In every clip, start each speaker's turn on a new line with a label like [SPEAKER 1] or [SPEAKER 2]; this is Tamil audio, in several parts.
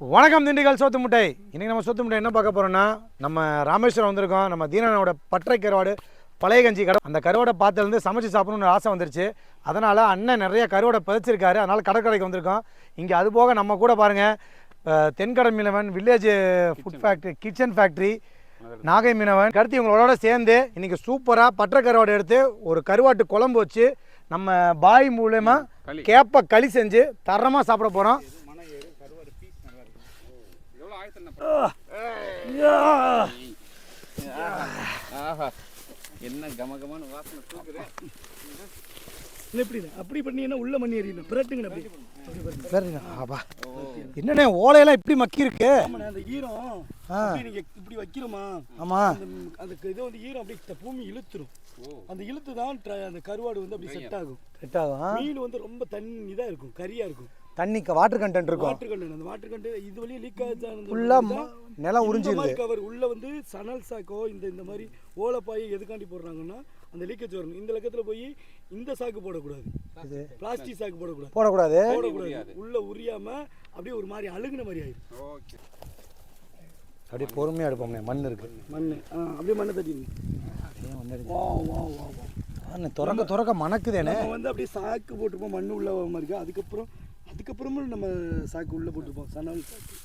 [SPEAKER 1] வணக்கம் திண்டுக்கல் சோத்து முட்டை. இன்றைக்கி நம்ம சோத்து முட்டை என்ன பார்க்க போகிறோம்னா நம்ம ராமேஸ்வரம் வந்திருக்கோம். நம்ம தீனனோட பற்றை கருவாடு பழைய கஞ்சி கடை அந்த கருவாடை பார்த்துலேருந்து சமைச்சு சாப்பிடணும்னு ஆசை வந்துருச்சு. அதனால் அண்ணன் நிறைய கருவாடை பதிச்சிருக்காரு அதனால் கடற்கரைக்கு வந்திருக்கோம். இங்கே அது போக நம்ம கூட பாருங்கள் Thenkadai Meenavan village food factory kitchen factory Nagai Meenavan. கருத்து இவங்களோட சேர்ந்து இன்றைக்கி சூப்பராக பற்றை கருவாடு எடுத்து ஒரு கருவாட்டு குழம்பு வச்சு நம்ம பாய் மூலயமா. கேப்ப களி செஞ்சு தரமாக சாப்பிட போகிறோம்
[SPEAKER 2] என்ன கம கமன்னு வாசனை தூக்குறேன்
[SPEAKER 3] இல்லை எப்படிண்ணே அப்படி பண்ணீங்கன்னா உள்ள மண்ணி எறியணும் பிரட்டுங்கண்ணே அப்படி. அப்படி
[SPEAKER 1] சரிண்ணா ஆபா என்னண்ணே ஓலையெல்லாம் இப்படி மக்கி இருக்கு
[SPEAKER 3] அந்த ஈரம். அப்படி நீங்க இப்படி வைக்கிறோமா?
[SPEAKER 1] ஆமா.
[SPEAKER 3] அந்த இதை வந்து ஈரம் அப்படியே த- பூமி இழுத்துரும். அந்த இழுத்து தான் ட்ர- அந்த கருவாடு வந்து அப்படி செட் ஆகும்
[SPEAKER 1] செட் ஆகும்
[SPEAKER 3] மீன் வந்து ரொம்ப தண்ணி இதா இருக்கும் கரியா இருக்கும்.
[SPEAKER 1] தண்ணி வாட்டர் கண்டென்ட் இருக்கும்.
[SPEAKER 3] வாட்டர் கண்டென்ட் அந்த வாட்டர் கண்டென்ட் இது வழியா லீக்
[SPEAKER 1] ஃபுல்லா நிலம் உறிஞ்சிருது.
[SPEAKER 3] கவர் உள்ள வந்து சணல் சாக்கோ இந்த இந்த மாதிரி ஓலைப்பாயை எதுக்காண்டி போடுறாங்கன்னா அந்த லீக்கேஜ் வரணும் இந்த லக்கத்துல போய் இந்த சாக்கு போடக்கூடாது. பிளாஸ்டிக் சாக்கு போடக்கூடாது.
[SPEAKER 1] போடக்கூடாது.
[SPEAKER 3] போடக்கூடாது. உள்ள உரியாம அப்படியே ஒரு மாதிரி அழுகுன மாதிரி ஆயிடும்
[SPEAKER 2] ஓகே.
[SPEAKER 1] அப்படியே பொறுமையா எடுப்போம்ண்ணே மண் இருக்கு.
[SPEAKER 3] மண்ணு. ஆ, அப்படியே மண்ணை தட்டிடுங்க.
[SPEAKER 1] அப்படியே மண் எடுத்து
[SPEAKER 3] வா வா வா வா.
[SPEAKER 1] திறக்க திறக்க மணக்குதேனே.
[SPEAKER 3] வந்து அப்படியே சாக்கு போட்டிருப்போம் மண்ணு உள்ள மாதிரி இருக்கு. அதுக்கப்புறம் அதுக்கப்புறமும் நம்ம சாக்கு உள்ள போட்டிருப்போம். சணல் சாக்கு.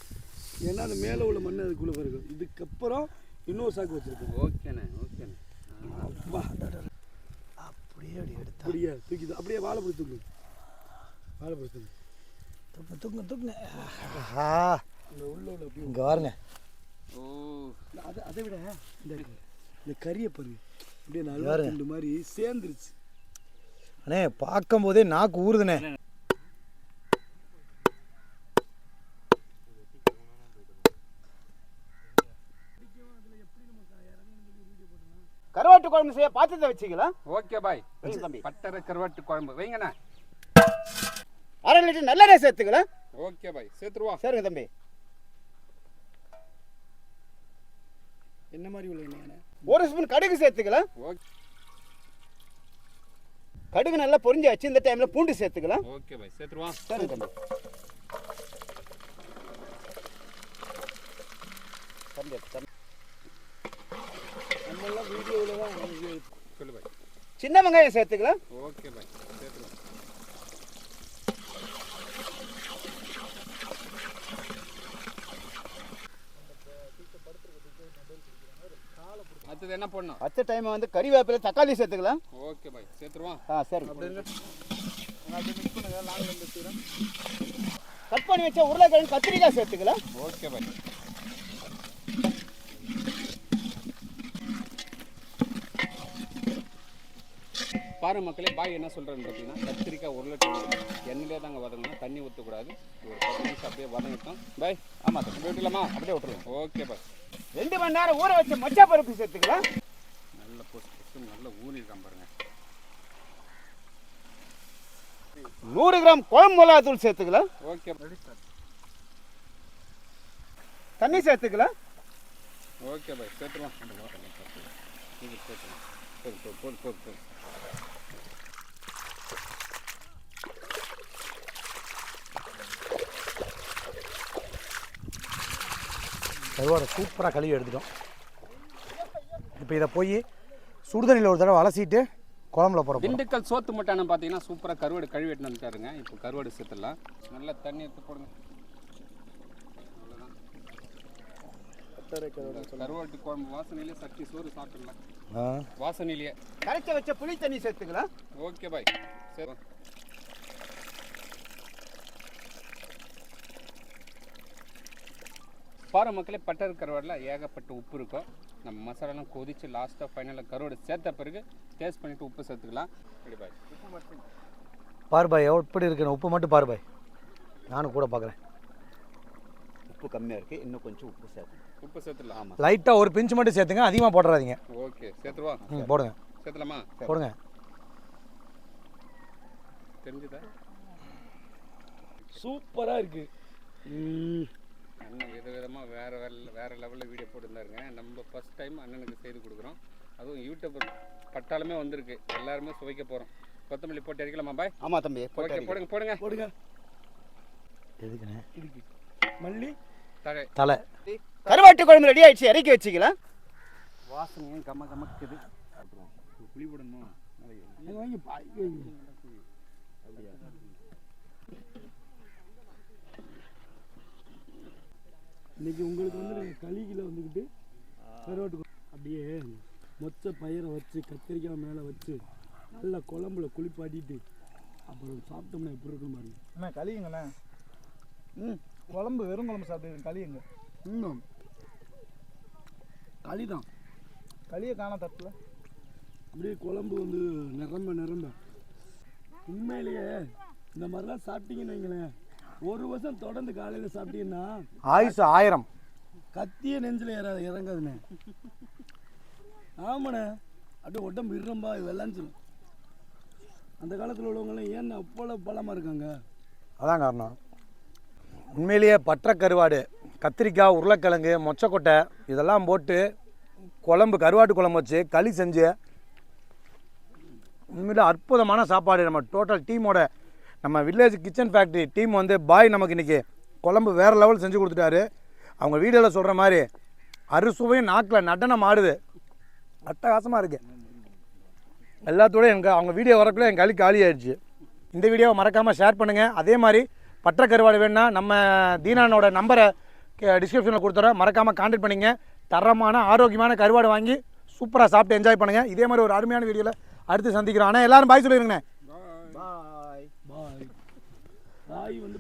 [SPEAKER 3] ஏன்னா அந்த மேலே உள்ள மண் அதுக்குள்ள பிறகு இதுக்கப்புறம் இன்னொரு சாக்கு வச்சிருப்போம்.
[SPEAKER 2] ஓகேண்ணே ஓகேண்ணே.
[SPEAKER 3] அப்பா,
[SPEAKER 1] அப்படியே அப்படி எடுத்தா
[SPEAKER 3] அப்படியே தூக்கி அப்படியே வாழைப்பழம் தூக்கு வாழைப்பழம் தூக்கு
[SPEAKER 1] தூக்கு தூக்கு தூக்குங்க ஆஹா.
[SPEAKER 3] இந்த உள்ள உள்ள அப்படியே
[SPEAKER 1] இங்க பாருங்க
[SPEAKER 2] ஓ.
[SPEAKER 3] அதை அதை விட இந்த இந்த கறியை பாருங்க. அப்படியே நல்லா மாதிரி சேர்ந்துருச்சு.
[SPEAKER 1] அண்ணே பார்க்கும் போதே நாக்கு ஊறுதுண்ணே.
[SPEAKER 4] கருவாட்டு குழம்பு செய்ய பாத்திரத்தை வச்சுக்கலாம்
[SPEAKER 2] ஓகே பாய்.
[SPEAKER 4] தம்பி.
[SPEAKER 2] பட்டரை கருவாட்டு குழம்பு. வைங்கண்ணே.
[SPEAKER 4] அரை லிட்டர் நல்லெண்ணெய் சேர்த்துக்கலாம்
[SPEAKER 2] ஓகே பாய். சேர்த்துருவா
[SPEAKER 4] சரிங்க தம்பி.
[SPEAKER 3] என்ன மாதிரி உள்ள எண்ணெய்
[SPEAKER 4] ஒரு ஸ்பூன் கடுகு சேர்த்துக்கலாம்
[SPEAKER 2] ஓகே
[SPEAKER 4] கடுகு நல்லா பொரிஞ்சாச்சு. இந்த டைம்ல பூண்டு சேர்த்துக்கலாம்
[SPEAKER 2] ஓகே பாய். சேர்த்துருவா
[SPEAKER 4] சரிங்க தம்பி. தம்பி,
[SPEAKER 3] எல்லாம் வீடியோவில் தான்
[SPEAKER 2] சொல்லு பாய்.
[SPEAKER 4] சின்ன வெங்காயம் சேர்த்துக்கலாம்
[SPEAKER 2] ஓகே பாய். சேர்த்துருவா அடுத்தது என்ன பண்ணணும்
[SPEAKER 4] பச்சை டைம் வந்து கறிவேப்பிலை தக்காளி சேர்த்துக்கலாம்
[SPEAKER 2] ஓகே பாய். சேர்த்துருவா
[SPEAKER 4] ஆ சரி. கட் பண்ணி வச்ச உருளைக்கிழங்கு கத்திரிக்காய் சேர்த்துக்கலாம்
[SPEAKER 2] ஓகே பாய். பாரு மக்களே பாய் என்ன சொல்கிறேன்னு பார்த்தீங்கன்னா கத்திரிக்காய் உருளைக்கிழங்கு எண்ணெயிலே தாங்க வதங்கணும். தண்ணி ஊற்றக்கூடாது ஒரு பத்து நிமிஷம் அப்படியே வதங்கட்டும். பாய் ஆமாம் அப்படியே விட்டுலாமா
[SPEAKER 4] அப்படியே விட்டுருவோம்
[SPEAKER 2] ஓகே பாய்.
[SPEAKER 4] ரெண்டு மணி நேரம் ஊற வச்ச மொச்சா பருப்பு சேர்த்துக்கலாம்
[SPEAKER 2] நல்ல பொசு பொசு நல்ல ஊனிருக்கான் பாருங்க.
[SPEAKER 4] நூறு கிராம் குழம்பு மிளகாத்தூள் சேர்த்துக்கலாம்
[SPEAKER 2] ஓகே
[SPEAKER 4] தண்ணி சேர்த்துக்கலாம்
[SPEAKER 2] ஓகே பாய். சேர்த்துருவான் இது சேர்த்துருவான் போது போது போது போது போது
[SPEAKER 1] கருவாடை சூப்பராக கழுவி எடுத்துட்டோம். இப்போ இதை போய் சுடுதண்ணியில் ஒரு தடவை அலசிட்டு குழம்புல போகிறோம்
[SPEAKER 2] திண்டுக்கல் சோத்து மட்டான பார்த்தீங்கன்னா சூப்பராக கருவாடு கழுவி எடுத்துன்னு வந்துட்டாருங்க. இப்போ கருவாடு சேர்த்துடலாம். நல்லா தண்ணி எடுத்து போடுங்க. கருவாட்டு குழம்பு வாசனையிலே சட்டி சோறு சாப்பிடலாம் வாசனையிலேயே.
[SPEAKER 4] கரைச்ச வச்ச புளி தண்ணி சேர்த்துக்கலாம்.
[SPEAKER 2] ஓகே பாய். சரி. பாரு மக்களே பட்டர் கருவாடில் ஏகப்பட்ட உப்பு இருக்கும் நம்ம மசாலாலாம் கொதிச்சு லாஸ்ட்டாக ஃபைனலாக கருவாடு சேர்த்த பிறகு டேஸ்ட் பண்ணிவிட்டு உப்பு சேர்த்துக்கலாம். பாய். உப்பு மட்டும்.
[SPEAKER 1] பாரு பாய் எப்படி இருக்குன்னு உப்பு மட்டும் பாரு பாய். நானும் கூட பார்க்குறேன்
[SPEAKER 4] உப்பு கம்மியாக இருக்குது இன்னும் கொஞ்சம் உப்பு சேர்க்கணும்.
[SPEAKER 2] உப்பு சேர்த்துடலாம். ஆமாம்
[SPEAKER 1] லைட்டாக ஒரு பிஞ்சு மட்டும் சேர்த்துங்க. அதிகமாக போட்டுறாதீங்க.
[SPEAKER 2] ஓகே சேர்த்துருவா?
[SPEAKER 1] ம் போடுங்க.
[SPEAKER 2] சேர்த்துலாமா
[SPEAKER 1] போடுங்க.
[SPEAKER 2] தெரிஞ்சுதா?
[SPEAKER 3] சூப்பராக இருக்கு. ம்.
[SPEAKER 2] அண்ணன் வித விதமாக வேறு வேறு வேறு லெவலில் வீடியோ போட்டுருந்தாருங்க. நம்ம ஃபஸ்ட் டைம் அண்ணனுக்கு செய்து கொடுக்குறோம். அதுவும் யூடியூப் பட்டாலுமே வந்திருக்கு. எல்லாருமே சுவைக்க போகிறோம் கொத்தமல்லி போட்டு அடிக்கலாமா பாய்?
[SPEAKER 4] ஆமாம் தம்பி போட்டு
[SPEAKER 2] போடுங்க போடுங்க.
[SPEAKER 3] போடுங்க.
[SPEAKER 1] எதுக்குண்ணே?
[SPEAKER 3] இதுக்கு மல்லி
[SPEAKER 2] தழை.
[SPEAKER 1] தலை
[SPEAKER 4] கருவாட்டு குழம்பு ரெடி ஆயிடுச்சு. இறக்கி வச்சுக்கலாம்
[SPEAKER 2] வாசனையும் கம கமக்குது. புளி போடணுமா?
[SPEAKER 3] வாங்கி. இன்னைக்கு உங்களுக்கு வந்து நாங்கள் களியில் வந்துக்கிட்டு கருவாட்டு அப்படியே மொச்ச பயிரை வச்சு கத்திரிக்காய் மேலே வச்சு நல்லா குழம்புல குளிப்பாட்டிட்டு அப்புறம் சாப்பிட்டோம்னா எப்படி இருக்கும் பாருங்க.
[SPEAKER 5] அண்ணா களியுங்கண்ணே ம் குழம்பு வெறும் குழம்பு சாப்பிட்டு களியுங்க
[SPEAKER 3] இன்னும். களி தான்
[SPEAKER 5] களியை காண தட்டில்.
[SPEAKER 3] அப்படியே குழம்பு வந்து நிரம்ப நிரம்ப. உண்மையிலேயே இந்த மாதிரிலாம் சாப்பிட்டீங்கன்னு வைங்களேன். ஒரு வருஷம் தொடர்ந்து காலையில் சாப்பிட்டீங்கன்னா
[SPEAKER 1] ஆயுசு ஆயிரம்.
[SPEAKER 3] கத்திய நெஞ்சில் ஏற இறங்காதுண்ணே. ஆமாண்ணே. அப்படியே உடம்பு இரும்பா வெள்ளாஞ்சிடும் அந்த காலத்தில் உள்ளவங்கலாம் ஏன் அவ்வளோ பலமாக இருக்காங்க?
[SPEAKER 1] அதான் காரணம். உண்மையிலேயே பற்ற கருவாடு கத்திரிக்காய் உருளைக்கிழங்கு மொச்சக்கொட்டை இதெல்லாம் போட்டு குழம்பு கருவாட்டு குழம்பு வச்சு களி செஞ்சு உண்மையிலே அற்புதமான சாப்பாடு நம்ம டோட்டல் டீமோட நம்ம வில்லேஜ் கிச்சன் ஃபேக்ட்ரி டீம் வந்து பாய் நமக்கு இன்றைக்கி குழம்பு வேறு லெவல் செஞ்சு கொடுத்துட்டாரு. அவங்க வீடியோவில் சொல்கிற மாதிரி அறுசுவையும் நாக்கில் நடனம் ஆடுது. அட்டகாசமாக இருக்குது எல்லாத்தோட எனக்கு அவங்க வீடியோ வரக்குள்ளே என் களி காலி ஆயிடுச்சு. இந்த வீடியோவை மறக்காமல் ஷேர் பண்ணுங்கள் அதே மாதிரி பற்ற கருவாடு வேணும்னா நம்ம தீனானோட நம்பரை டிஸ்கிரிப்ஷனில் கொடுத்துறோம் மறக்காமல் கான்டாக்ட் பண்ணிங்க. தரமான ஆரோக்கியமான கருவாடு வாங்கி சூப்பராக சாப்பிட்டு என்ஜாய் பண்ணுங்கள் இதே மாதிரி ஒரு அருமையான வீடியோவில் அடுத்து சந்திக்கிறோம். ஆனால் எல்லோரும் பாய் சொல்லிடுங்கண்ணே
[SPEAKER 5] பாய்
[SPEAKER 3] பாய் பாய் வந்து